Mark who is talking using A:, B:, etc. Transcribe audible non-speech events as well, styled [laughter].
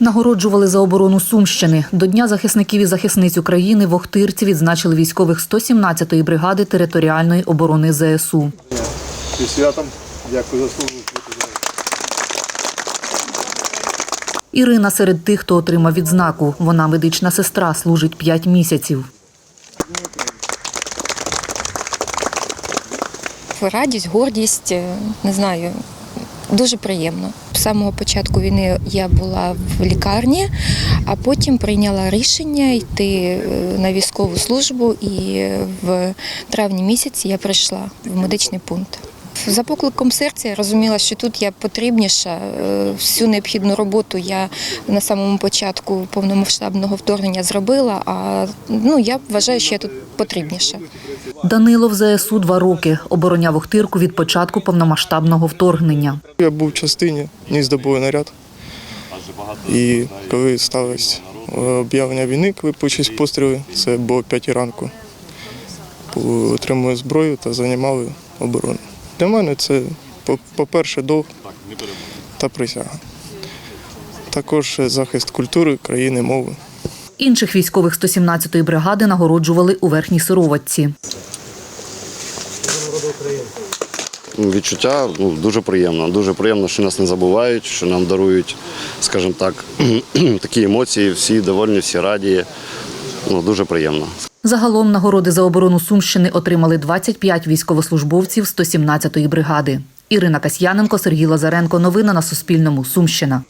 A: Нагороджували за оборону Сумщини. До Дня захисників і захисниць України в Охтирці відзначили військових 117-ї бригади територіальної оборони ЗСУ.
B: Зі святом. Дякую за службу.
A: Ірина серед тих, хто отримав відзнаку. Вона медична сестра, служить 5 місяців.
C: радість, гордість, е, не знаю, дуже приємно. З самого початку війни я була в лікарні, а потім прийняла рішення йти е, на військову службу, і в травні місяці я прийшла в медичний пункт. За покликом серця я розуміла, що тут я потрібніша. е, Всю необхідну роботу я на самому початку повномасштабного вторгнення зробила. А ну я вважаю, що я тут потрібніша.
A: Данило в ЗСУ два роки. Обороняв Охтирку від початку повномасштабного вторгнення.
D: Я був в частині, ніс наряд. І коли сталося е, об'явлення війни, коли почались постріли, це було 5 ранку. Отримали зброю та займали оборону. Для мене це, по- по-перше, долг та присяга. Також захист культури, країни, мови.
A: Інших військових 117-ї бригади нагороджували у Верхній Сироватці.
E: Відчуття ну, дуже приємно. Дуже приємно, що нас не забувають, що нам дарують, скажімо так, [clears throat] такі емоції, всі довольні, всі раді. Ну, дуже приємно.
A: Загалом нагороди за оборону Сумщини отримали 25 військовослужбовців 117-ї бригади. Ірина Касьяненко, Сергій Лазаренко. Новини на Суспільному. Сумщина.